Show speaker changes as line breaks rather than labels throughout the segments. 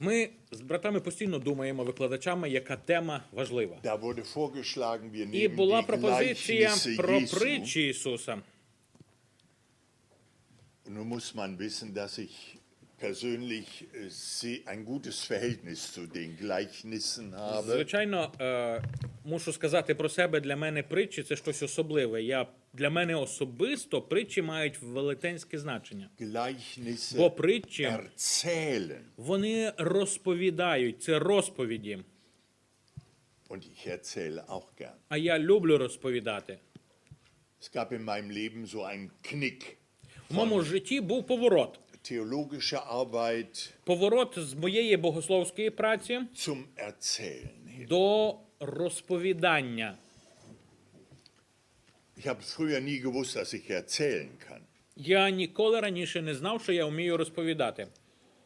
Ми з братами постійно думаємо, викладачами, яка тема важлива. І була пропозиція про притчі Ісуса.
Nun muss man wissen, dass ich persönlich äh, ein gutes Verhältnis zu den Gleichnissen habe.
Звичайно, е, мушу сказати про себе, для мене притчі це щось особливе. Я, для мене особисто притчі мають велетенське значення. Бо притчі
erzählen.
вони розповідають, це розповіді.
Und ich erzähle auch gern.
А я люблю розповідати.
Es gab in meinem Leben so einen Knick.
В моєму житті був поворот.
Theologische Arbeit
Поворот з моєї богословської праці
zum Erzählen.
до розповідання.
Ich habe früher nie gewusst, dass ich erzählen kann.
Я ніколи раніше не знав, що я вмію розповідати.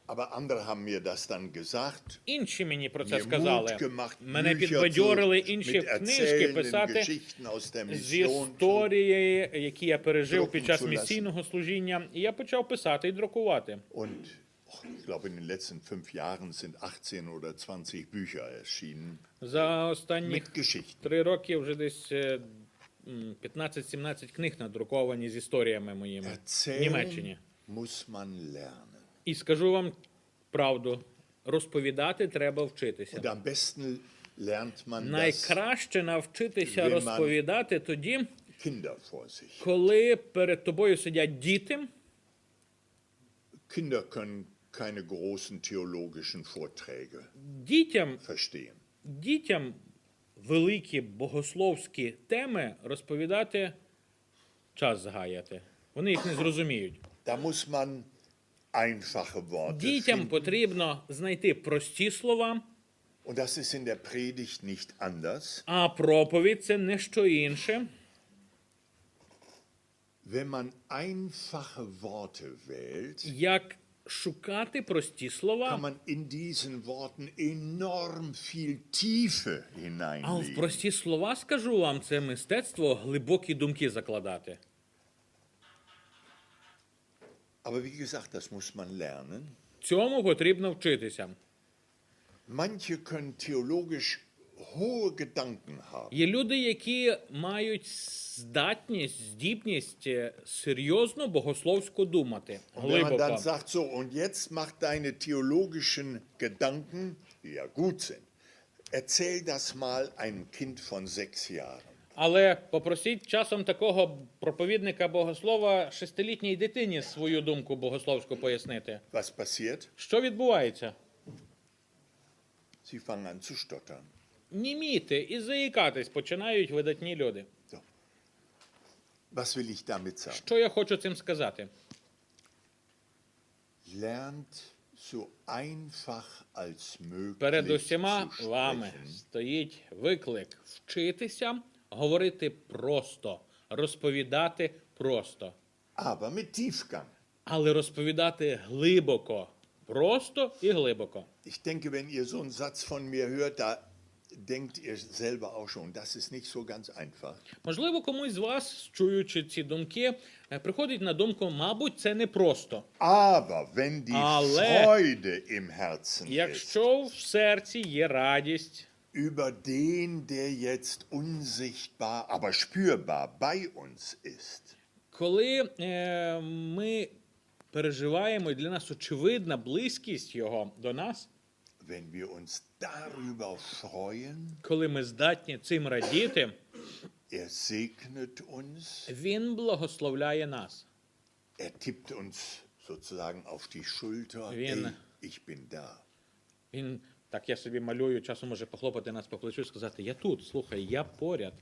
Aber andere haben mir das dann gesagt.
Інші мені про це сказали. Мене підбадьорили інші книжки писати з історії, які я пережив під час місійного служіння. І я почав писати і друкувати.
Und ich glaube, in den letzten fünf Jahren sind 18 oder 20 Bücher erschienen
За останні три роки вже десь е, 15-17 книг надруковані з історіями моїми в Німеччині.
Muss man lernen.
І скажу вам правду: розповідати треба вчитися.
Am besten lernt man
Найкраще навчитися розповідати тоді,
Kinder vor sich.
коли перед тобою сидять діти.
Kinder können keine großen theologischen Vorträge
Дітям,
verstehen.
дітям великі богословські теми розповідати час згаяти. Вони їх не зрозуміють. Дітям потрібно знайти прості слова,
Und das ist in der Predigt nicht anders.
а проповідь це не що інше.
Wenn man einfache Worte wählt,
Як шукати прості слова,
man in diesen Worten enorm viel Tiefe
а в
hineinlegen.
прості слова скажу вам, це мистецтво глибокі думки закладати.
Aber wie gesagt, das muss man lernen.
Цьому потрібно вчитися.
Manche können theologisch.
Є люди, які мають здатність, здібність е, серйозно богословсько думати.
Dann
Глибоко.
sagt, so, und jetzt mach deine theologischen Gedanken, die ja gut sind, erzähl das mal einem Kind von sechs Jahren.
Але попросіть часом такого проповідника богослова шестилітній дитині свою думку богословську пояснити.
Was passiert?
Що відбувається?
Sie fangen an zu stottern.
Німіти і заїкатись починають видатні люди.
Was will ich damit sagen?
Що я хочу цим сказати?
Lernt so einfach als möglich
Перед усіма вами стоїть виклик вчитися говорити просто, розповідати просто,
aber mit Tiefgang.
але розповідати глибоко, просто і глибоко.
Ich denke, wenn ihr so einen Satz von mir hört, da denkt ihr selber auch schon, das ist nicht so ganz einfach.
Можливо, комусь з вас, чуючи ці думки, е, приходить на думку, мабуть, це не просто.
Aber wenn die
Ale-
Freude im Herzen ist,
Якщо в серці є радість
über den, der jetzt unsichtbar, aber spürbar bei uns ist,
коли е, ми переживаємо, і для нас очевидна близькість Його до нас, коли ми здатні цим радіти,
er segnet uns,
Він благословляє нас.
er tippt uns sozusagen auf die Schulter,
Wenn-
ich bin da.
Він, так я собі малюю, часом може похлопати нас по плечу і сказати: Я тут, слухай, я поряд.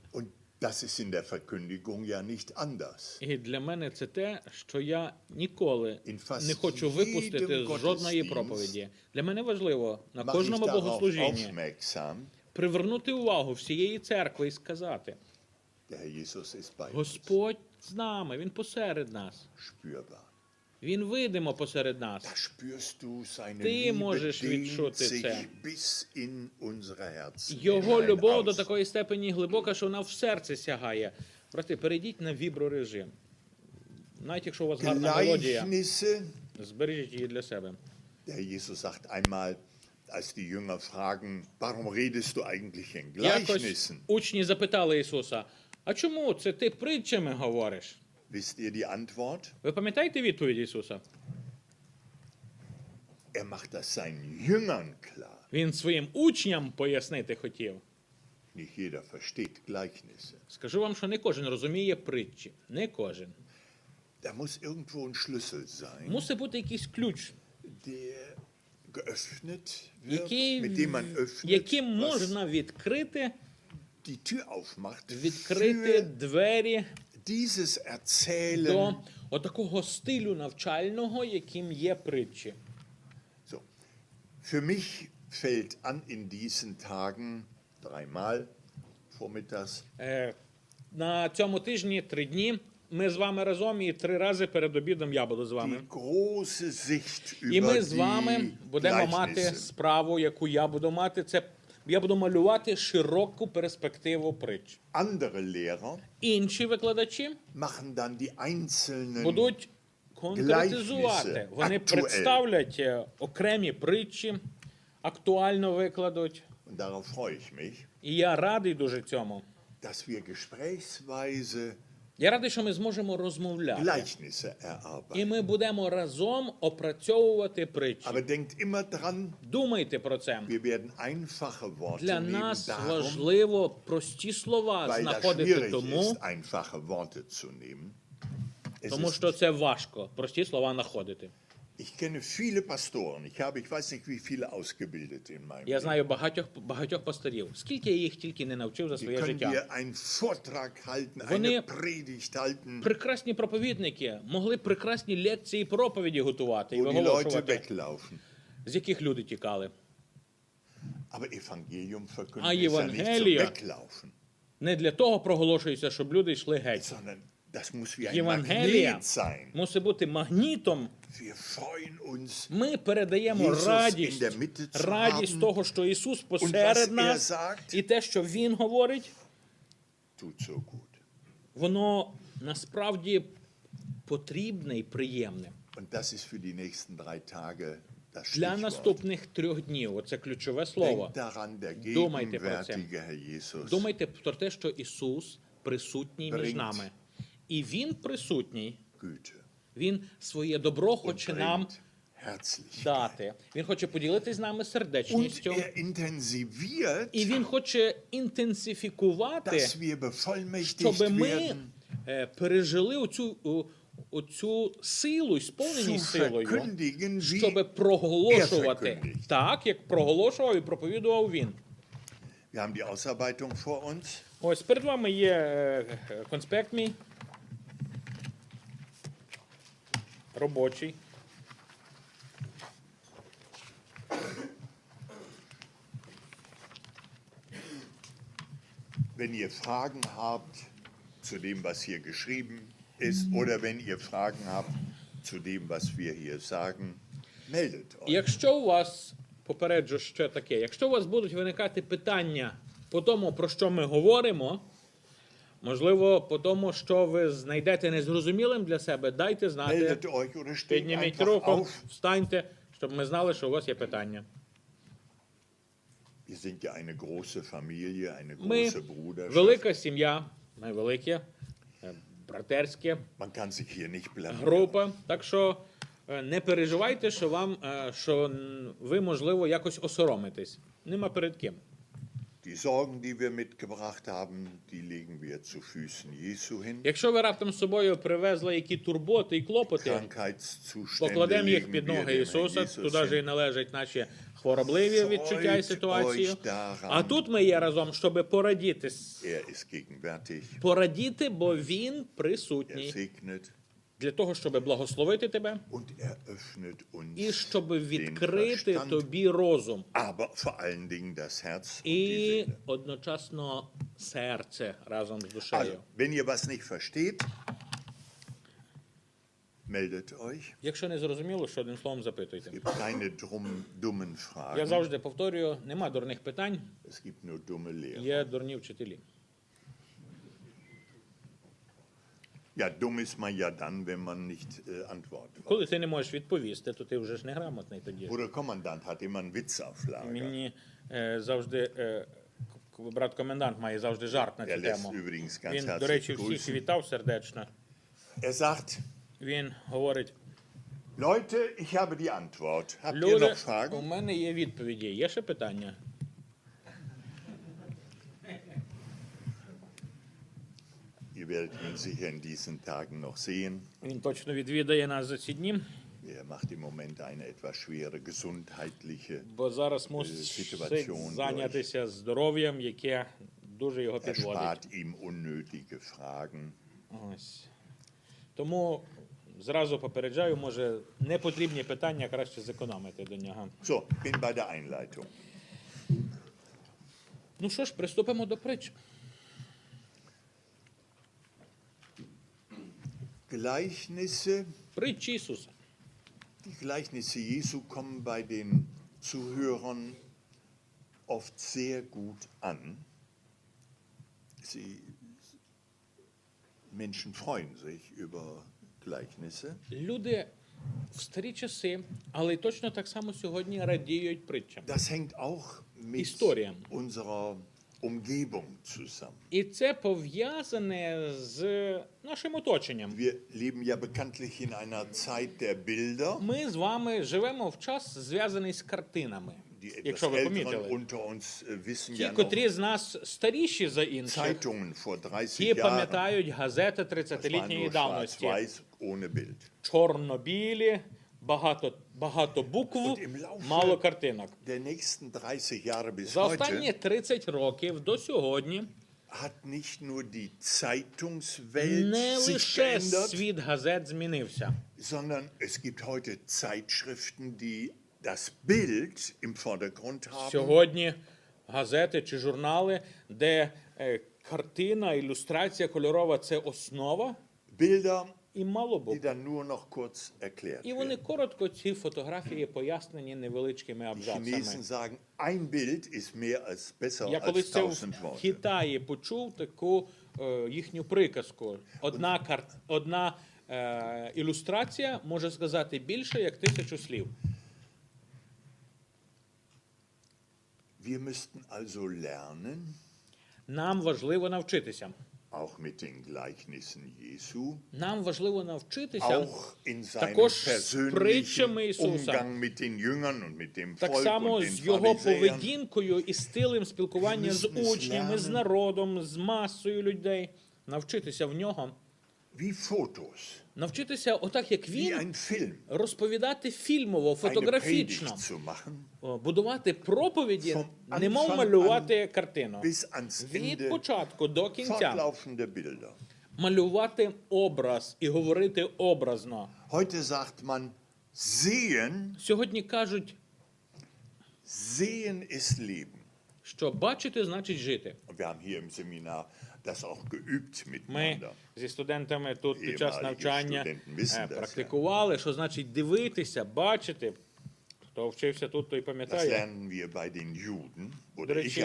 Das ist in der Verkündigung ja nicht anders.
І для мене це те, що я ніколи не хочу випустити з жодної проповіді. Для мене важливо на кожному богослужінні привернути увагу всієї церкви і сказати: Господь з нами, Він посеред нас,
spürbar.
Він видимо посеред нас. Ти можеш відчути це. Його любов до такої степені глибока, що вона в серце сягає. Брати, перейдіть на віброрежим. Навіть якщо у вас гарна мелодія, збережіть її для себе.
Jesus sagt einmal, als die Jünger fragen, warum redest du eigentlich in
Якось
Gleichnissen?
учні запитали Ісуса: А чому це ти притчами говориш?
Wisst ihr die Antwort?
Ви пам'ятаєте відповідь Ісуса?
Er macht das seinen Jüngern klar.
Він своїм учням пояснити хотів.
Nicht jeder versteht Gleichnisse.
Скажу вам, що не кожен розуміє притчі. Не кожен.
Da muss irgendwo ein Schlüssel sein,
Мусить бути якийсь ключ,
der geöffnet wird,
який,
mit dem man öffnet,
яким
was
можна відкрити,
die Tür aufmacht
відкрити
für
двері
dieses Erzählen.
до отакого стилю навчального, яким є притчі.
So. Für mich fällt an in diesen Tagen dreimal vormittags
Е, на цьому тижні три дні. Ми з вами разом і три рази перед обідом я буду з вами.
die große Sicht
І ми з вами будемо мати справу, яку я буду мати. Це я буду малювати широку перспективу притч.
Andere Lehrer
Інші викладачі
machen dann die einzelnen
будуть конкретизувати. Вони представлять е, окремі притчі, актуально викладуть.
und darauf freue ich mich,
І я радий дуже цьому.
dass wir gesprächsweise
Я радий, що ми зможемо розмовляти.
Gleichnisse erarbeiten.
І ми будемо разом опрацьовувати притчі.
Aber denkt immer dran,
Думайте про це.
wir werden einfache Worte
Для нас
darum,
важливо прості слова знаходити тому,
ist, einfache Worte zu nehmen.
Тому що це важко. Прості слова знаходити.
Ich kenne viele Pastoren. Ich habe, ich weiß nicht, wie viele ausgebildet in meinem
Я знаю багатьох багатьох пасторів. Скільки я їх тільки не навчив за
Die
своє
können
життя.
dir einen Vortrag halten,
Вони-
Predigt halten,
Прекрасні проповідники могли прекрасні лекції і проповіді готувати і
wo die Leute
виголошувати,
weglaufen.
з яких люди тікали.
Aber Evangelium verkünden
Ah,
ist ja nicht zum
Evangelia.
Weglaufen,
Не для того проголошується, щоб люди йшли геть.
sondern das muss wie ein
Євангелія
Magnet sein.
мусить бути магнітом. Ми передаємо радість, радість того, що Ісус посеред
er
нас, і те, що Він говорить, воно насправді потрібне і приємне. Для наступних трьох днів оце ключове слово. Думайте про це. Думайте про те, що Ісус присутній між нами. І Він присутній, Він своє добро хоче нам дати. Він хоче поділитись з нами сердечністю.
er
І він хоче інтенсифікувати, щоб ми е, пережили оцю, оцю силу, і
zu
сповненість силою, щоб проголошувати
er
так, як проголошував і проповідував він. Ось перед вами є е, конспект мій. Робочий.
Wenn ihr Fragen habt zu dem, was hier geschrieben ist, oder wenn ihr Fragen habt zu dem, was wir hier sagen, meldet euch.
Якщо у вас, попереджу ще таке, якщо у вас будуть виникати питання по тому, про що ми говоримо, можливо, по тому, що ви знайдете незрозумілим для себе, дайте знати, підніміть руку, встаньте, щоб ми знали, що у вас є питання. Ми велика сім'я, ми велике, е,
nicht
група. Так що е, не переживайте, що вам е, що ви можливо якось осоромитесь. Нема перед ким.
Die Sorgen, die wir mitgebracht haben, die legen wir zu Füßen Jesu hin.
Якщо ви раптом з собою привезли які турботи і клопоти, покладемо їх під ноги Ісуса. Туди ж і належать наші хворобливі відчуття і ситуації. А тут ми є разом, щоб порадіти.
Er.
Порадіти, бо він
Er
присутній
segnet
для того, щоб благословити тебе
er
і щоб відкрити тобі розум. І одночасно серце разом з душею.
meldet euch.
Якщо не зрозуміло, що одним словом запитуйте. Я завжди повторюю: нема дурних питань, є дурні вчителі.
Ja, dumm ist man ja dann, wenn man nicht äh, antwortet.
Коли ти не можеш відповісти, то ти вже ж неграмотний тоді.
Bruder Kommandant hat immer einen Witz auf Lager.
Мені е, завжди е, к- брат комендант має завжди жарт на
Er
цю
lässt
тему.
übrigens ganz
Він, до
herzlich
речі, всіх
grüßen.
вітав сердечно.
Er sagt,
Він говорить:
Leute, ich habe die Antwort. Habt ihr
Люди,
noch
у
Fragen?
мене є відповіді. Є ще питання?
Werdet ihn sicher in diesen Tagen noch sehen.
Він точно відвідає нас за ці дні,
Er macht im Moment eine etwas schwere gesundheitliche.
бо зараз мусить
ситуаціон
зайнятися здоров'ям, яке дуже його
Er
підводить.
spart ihm unnötige Fragen.
Ось. Тому зразу попереджаю, може непотрібні питання краще зекономити до нього.
So, bin bei der Einleitung.
Ну що ж, приступимо до притч.
Gleichnisse,
Притчі Ісуса.
die Gleichnisse Jesu kommen bei den Zuhörern oft sehr gut an. Sie, Menschen freuen sich über Gleichnisse.
Люди в старі часи, але й точно так само сьогодні радіють притчам.
Das hängt auch mit
Historien.
unserer Umgebung zusammen.
І це пов'язане з нашим оточенням.
Wir leben ja bekanntlich in einer Zeit der Bilder.
Ми з вами живемо в час, зв'язаний з картинами.
Die
Якщо ви помітили,
unter uns äh, wissen
ті,
ja
котрі з нас старіші за інших,
vor 30
ті пам'ятають газети
Das
30-літньої давності.
ohne Bild.
Чорно-білі, багато, багато букв, мало картинок.
Der nächsten 30 Jahre bis
За останні
heute
30 років до сьогодні не лише світ газет змінився.
sondern es gibt heute Zeitschriften, die das Bild im Vordergrund haben.
Сьогодні газети чи журнали, де е, картина, ілюстрація кольорова це основа,
Bilder,
і мало
kurz erklärt
І вони коротко ці фотографії пояснені невеличкими абзацами. Я колись це в. Китаї почув таку е, їхню приказку. Одна кар... одна е, ілюстрація може сказати більше як тисячу слів.
Wir müssten also lernen,
Нам важливо навчитися.
Auch mit den Gleichnissen Jesu,
Нам важливо навчитися
auch in
також з притчами Ісуса.
Umgang mit den Jüngern und mit dem
Так само з його поведінкою і стилем спілкування з
Ми
учнями, з народом, з масою людей. Навчитися в нього, навчитися, отак як він, розповідати фільмово, фотографічно, будувати проповіді, немов малювати картину. Від початку до кінця малювати образ і говорити образно. Сьогодні кажуть,
sehen ist Leben.
що бачити значить жити.
Wir haben hier im Seminar
Ми зі студентами тут під час навчання е, практикували, що значить дивитися, бачити. Хто вчився тут, той пам'ятає. До речі.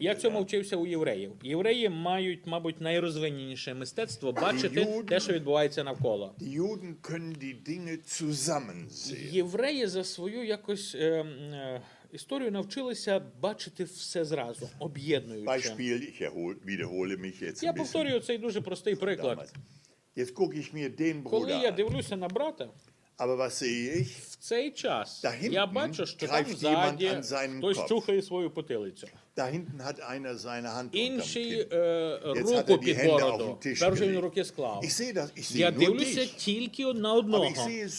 Я цьому вчився у євреїв. Євреї мають, мабуть, найрозвиненіше мистецтво бачити те, що відбувається навколо. Євреї за свою якось е, е, історію навчилися бачити все зразу, об'єднуючи. Я повторюю цей дуже простий приклад. Коли я дивлюся на брата,
Aber was sehe ich?
в цей час я бачу, що там ззаді хтось чухає свою потилицю.
Da hinten hat einer seine Hand
Інший е, руку під бороду. вже він руки склав. Я дивлюся тільки на одного.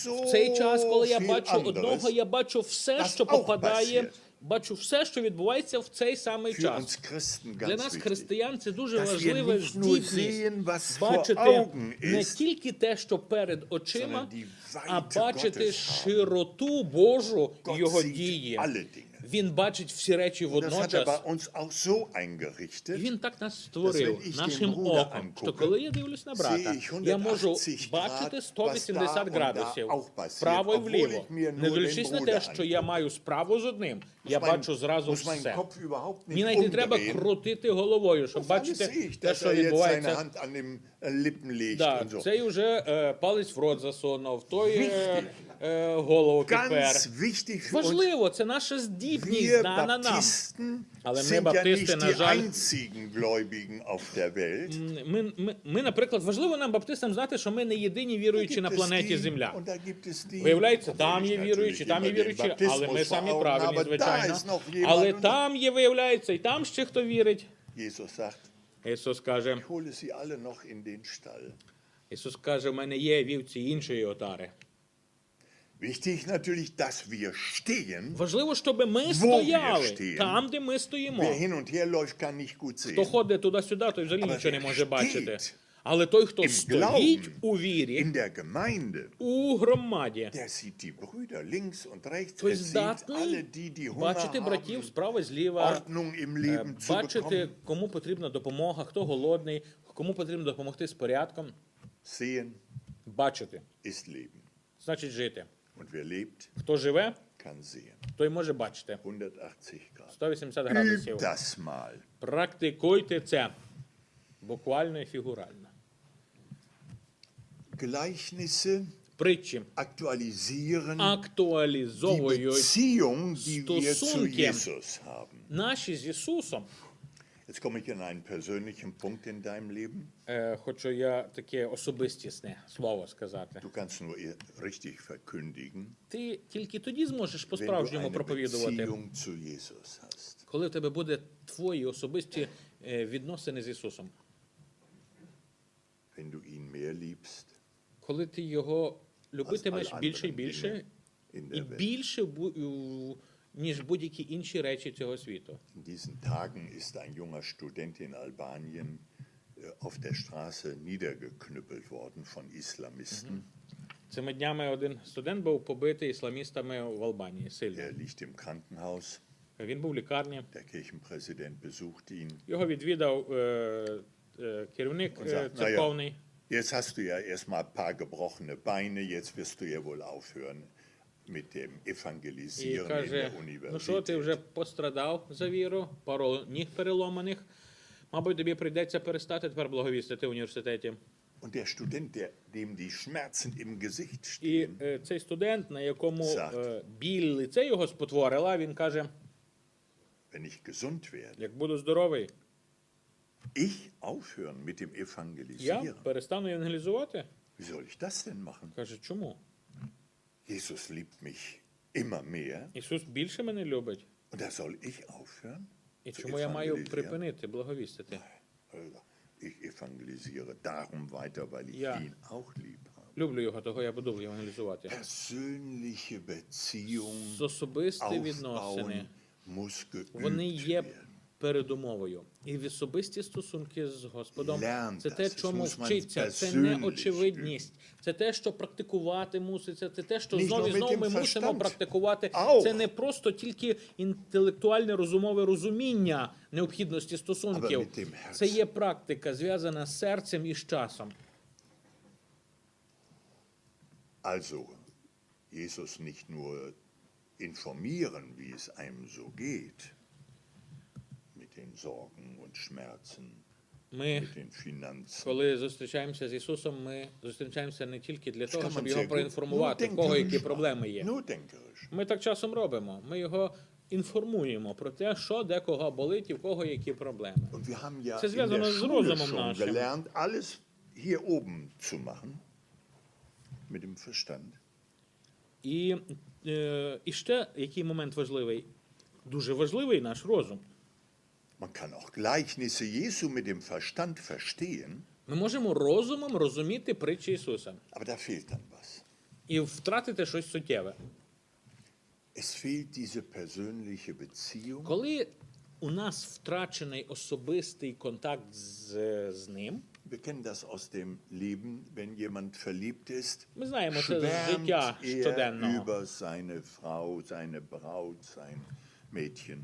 В цей час, коли я бачу одного, я бачу все, що попадає, бачу все, що відбувається в цей самий час. Для нас, християн, це дуже важливе здібність бачити не тільки те, що перед очима, а бачити широту Божу його дії. Він бачить всі речі
er
водночас.
so
І він так нас створив нашим оком, що коли я дивлюсь на брата, я можу бачити
Grad,
180
was da und
градусів вправо і вліво. Не дивлячись на те, що я маю справу з одним, я бачу зразу все. Мені навіть не треба крутити головою, щоб бачити те, що
er
відбувається.
Äh,
Да, цей вже е, палець в рот засунув, той е, голову підпер.
Ganz wichtig.
Важливо, це наша здібність
Wir
знана нам. Але ми, баптисти, на жаль. Ми, ми, ми, наприклад, важливо нам, баптистам, знати, що ми не єдині віруючі на планеті Земля. Виявляється, там є віруючі, там є віруючі, але ми самі правильні, звичайно. Але там є, виявляється, і там ще хто вірить. Ісус каже. Ісус каже, в мене є вівці іншої отари.
Wichtig natürlich, dass wir stehen.
Важливо, щоб ми стояли
stehen.
там, де ми стоїмо.
Wer hin und her läuft, kann nicht gut
Хто
sehen.
ходить туди-сюди, той взагалі нічого не може бачити. Але той, хто
im
стоїть
Glauben,
у вірі,
In der Gemeinde,
у громаді,
der sieht die Brüder links und rechts.
той
Er sieht alle
здатний
die, die Hunger
бачити братів
haben,
справа зліва,
Ordnung im
Е,
Leben zu
бачити,
bekommen.
кому потрібна допомога, хто голодний, кому потрібно допомогти з порядком.
Sehen
Бачити,
ist Leben.
значить жити. Хто живе, той може бачити.
180 Grad.
180
Übt
градусів. Практикуйте це. Буквально і фігурально. Притчі актуалізовують
haben.
наші з Ісусом.
Jetzt komme ich an einen persönlichen Punkt in deinem Leben.
Е, хочу я таке особистісне слово сказати.
Du kannst nur richtig verkündigen,
Ти тільки тоді зможеш
wenn du
по-справжньому
eine
проповідувати,
Beziehung zu Jesus hast.
коли в тебе буде твої особисті е, відносини з Ісусом.
Wenn du ihn mehr liebst
Коли ти його любитимеш
alle
більше і
anderen
більше,
Dinge in
і
der Welt.
більше, бу- у- ніж будь-які інші речі цього світу.
In diesen Tagen ist ein junger Student in Albanien äh, auf der Straße niedergeknüppelt worden von Islamisten.
Цими днями один студент був побитий ісламістами в Албанії сильно.
Er liegt im Krankenhaus.
Він був в лікарні.
Der Kirchenpräsident besucht ihn.
Його відвідав е, е, керівник
Und
е,
sagt, naja,
церковний.
jetzt hast du ja erstmal ein paar gebrochene Beine, jetzt wirst du ja wohl aufhören Mit dem
І
Evangelisieren in
каже:
der
ну що, ти вже пострадав за віру, пару ніг переломаних. Мабуть, тобі прийдеться перестати тепер благовістити в університеті.
Und der Student, der, dem die Schmerzen im Gesicht
І
stehen,
е, цей студент, на якому е, біль лице його спотворила, він каже:
wenn ich gesund werde,
як буду здоровий,
ich aufhören mit dem
я
Evangelisieren.
перестану евангелізувати.
Wie soll ich das denn machen?
Каже, чому?
Jesus liebt mich immer mehr
Ісус більше мене любить.
und da soll ich aufhören?
І чому я маю припинити благовістити?
Ich evangelisiere darum weiter, weil ich
Ja.
ihn auch lieb habe.
Люблю його, того я буду евангелізувати.
Persönliche Beziehung
особисті відносини.
muss
Вони є. Передумовою. І особисті стосунки з Господом це те, чому вчиться. Це не очевидність. Це те, що практикувати муситься. Це те, що знову і знову ми мусимо практикувати. Це не просто тільки інтелектуальне розумове розуміння необхідності стосунків. Це є практика, зв'язана з серцем і з часом.
Also, Jesus nicht nur informieren, wie es einem so geht, mit den Sorgen und Schmerzen,
Ми. Коли зустрічаємося з Ісусом, ми зустрічаємося не тільки для того, щоб його проінформувати, в кого які проблеми є. Ми так часом робимо. Ми його інформуємо про те, що де кого болить і в кого які проблеми.
Zu machen, mit dem Verstand.
І, е, і ще який момент важливий? Дуже важливий наш розум.
Man kann auch Gleichnisse Jesu mit dem Verstand verstehen,
Ми можемо розумом розуміти притчі Ісуса
aber da fehlt dann was.
і втратити щось суттєве.
Es fehlt diese persönliche Beziehung.
Коли у нас втрачений особистий контакт з, з ним,
Wir kennen das aus dem Leben, wenn jemand verliebt ist,
ми знаємо це з життя
er
щоденного.
über seine Frau, seine Braut, sein.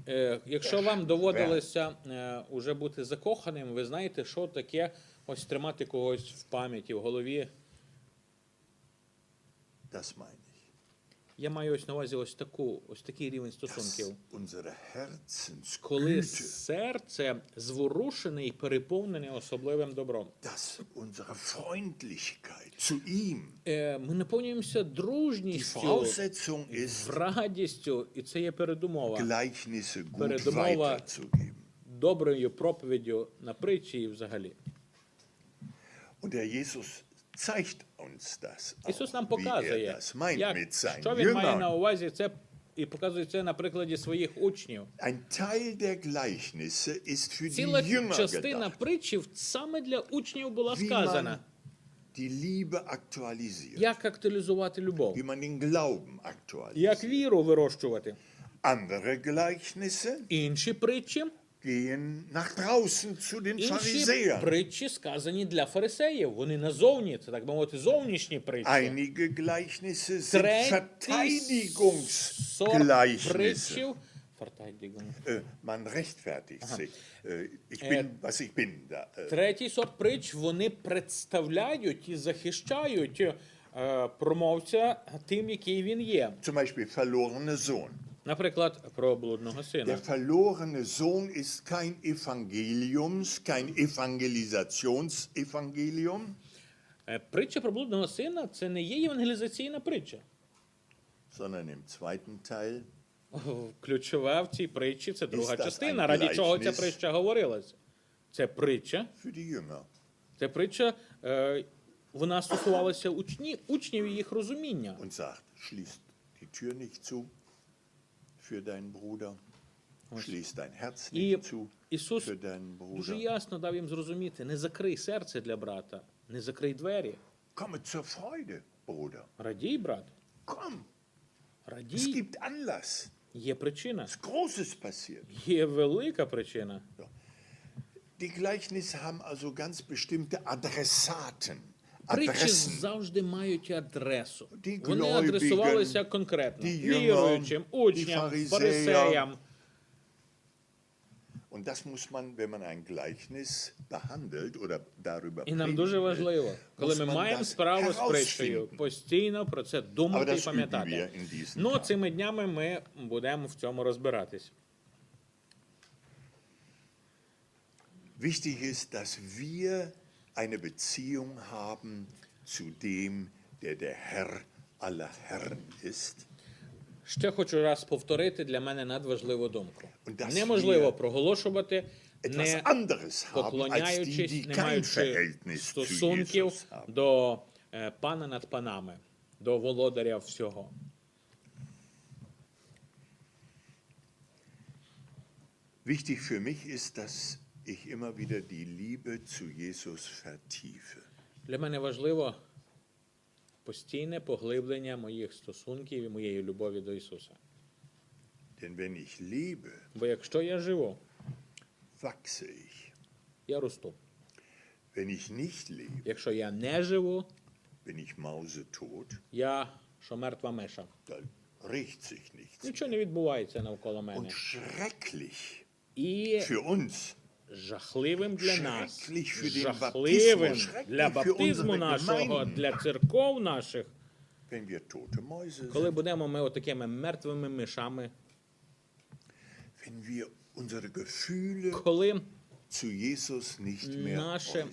Е, якщо вам доводилося е, уже бути закоханим, ви знаєте, що таке ось тримати когось в пам'яті, в голові.
Das meine ich.
Я маю ось на увазі ось таку, ось такий рівень стосунків. Коли серце зворушене і переповнене особливим добром. Е, ми наповнюємося дружністю, радістю, і це є передумова. Передумова доброю проповіддю на притчі і взагалі.
Und der Jesus zeigt uns das,
Ісус нам
wie er
показує,
das meint
як,
mit seinen
він має на
Jüngern.
увазі це і показує це на прикладі своїх учнів.
Ein Teil der Gleichnisse ist für die
Ціла
Jünger
частина
gedacht,
притчів саме для учнів була
wie
сказана.
man die Liebe aktualisiert,
Як актуалізувати любов,
wie man den Glauben aktualisiert.
віру вирощувати.
Andere Gleichnisse
Інші притчі,
gehen nach draußen zu den
інші
Pharisäern.
притчі сказані для фарисеїв. Вони назовні, це так би мовити, зовнішні притчі.
Einige Gleichnisse sind
сорт
Verteidigungsgleichnisse.
притчів. Verteidigung.
Äh, man rechtfertigt sich. Äh, ich bin, was ich bin da. Äh,
Третій сорт притч вони представляють і захищають е, промовця тим, який він є.
zum Beispiel verlorene Sohn.
Наприклад, про блудного сина.
Der verlorene Sohn ist kein Evangeliums, kein Evangelisationsevangelium,
Е, Притча про блудного сина це не є євангелізаційна притча.
sondern im zweiten Teil
Ключова в цій притчі це друга частина. Раді чого ця притча говорилася? Це притча.
für die Jünger.
Це притча, е, вона стосувалася учні, учнів і їх розуміння.
Und sagt, schließ die Tür nicht zu
І
nicht zu
Ісус
für deinen
дуже ясно дав їм зрозуміти: не закрий серце для брата, не закрий двері.
Komme zur Freude, Bruder.
Радій, брат,
Komm, es
радій.
gibt Anlass.
Є причина.
Was Großes passiert.
Є велика причина.
Die Gleichnisse haben also ganz bestimmte Adressaten.
Притчі завжди мають адресу. Вони адресувалися конкретно віруючим, учням, фарисеям.
Und das muss man, wenn man ein Gleichnis behandelt oder darüber
І нам дуже важливо, коли ми маємо справу з притчею, постійно про це думати і пам'ятати. Ну, цими днями ми будемо в цьому розбиратись.
Wichtig ist, dass wir eine Beziehung haben zu dem, der der Herr aller Herren ist.
Ще хочу раз повторити для мене надважливу думку. Неможливо проголошувати, не поклоняючись, не маючи стосунків до е, пана над панами, до володаря всього.
Wichtig für mich ist, dass ich immer wieder die Liebe zu Jesus vertiefe.
Для мене важливо постійне поглиблення моїх стосунків і моєї любові до Ісуса.
Denn wenn ich lebe,
Бо якщо я живу,
wachse ich.
я росту.
Wenn ich nicht lebe,
Якщо я не живу,
bin ich mausetot,
я що мертва миша.
dann regt sich nichts.
Нічого не відбувається навколо мене.
Und schrecklich
І
für uns,
жахливим для нас, жахливим для баптизму нашого, для церков наших, коли будемо ми отакими мертвими мишами, коли наше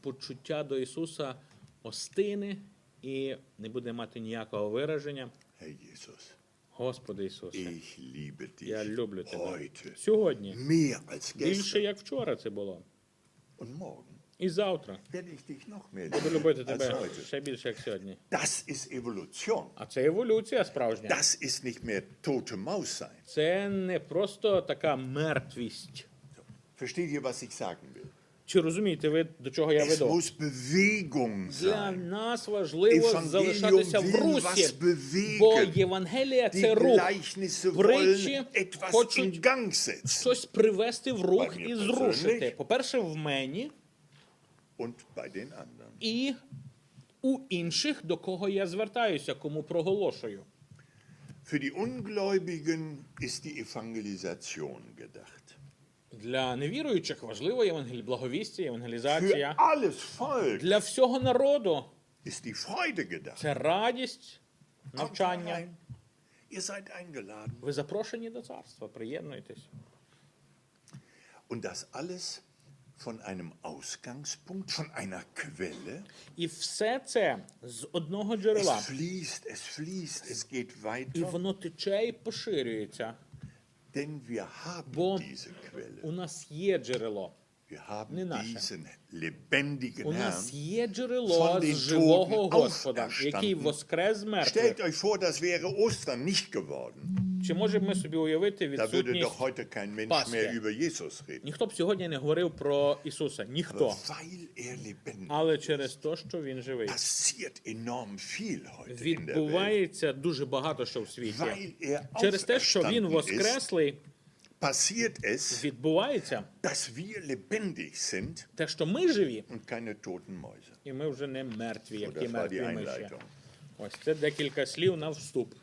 почуття до Ісуса остине і не буде мати ніякого вираження. Господи Ісусе, я люблю тебе сьогодні. Більше, як вчора це було. І завтра. Буду любити тебе ще більше, як сьогодні.
Evolution.
А це еволюція справжня. Це не просто така мертвість.
Versteht ihr, was ich sagen will?
Чи розумієте ви, до чого я
Es
веду?
muss Bewegung
Для нас важливо
Evangelium
залишатися в
will
русі,
bewegen.
бо Євангелія
Die
це рух.
Gleichnisse
Притчі
etwas in
хочуть
Gang setzen.
щось привести в рух і зрушити. По-перше, в мені
Und bei den anderen.
і у інших, до кого я звертаюся, кому проголошую.
Für die Ungläubigen ist die Evangelisation gedacht.
Для невіруючих важливо євангелі... благовістя, євангелізація. Для всього народу це радість, навчання. Ви запрошені до царства, приєднуйтесь.
Und das alles von einem Ausgangspunkt, von einer Quelle.
І все це з одного
Es
джерела.
fließt, es fließt, es geht
І воно тече і поширюється.
Denn wir haben
Бо
diese Quelle.
у нас є джерело.
Wir haben
Не наше.
diesen lebendigen
У нас
Herrn.
є джерело
Von den
з живого
Toten
Господа,
auferstanden.
який воскрес з
Stellt
мертвих.
euch vor, das wäre Ostern nicht geworden.
Чи можемо ми собі уявити відсутність?
reden.
Ніхто б сьогодні не говорив про Ісуса. Ніхто.
Er
Але через те, що він живий. Відбувається дуже багато що в світі.
Er
Через те, що він воскреслий, відбувається те, що ми живі, і ми вже не мертві,
So,
як ті
das war die
мертві миші. Ось це декілька слів на вступ.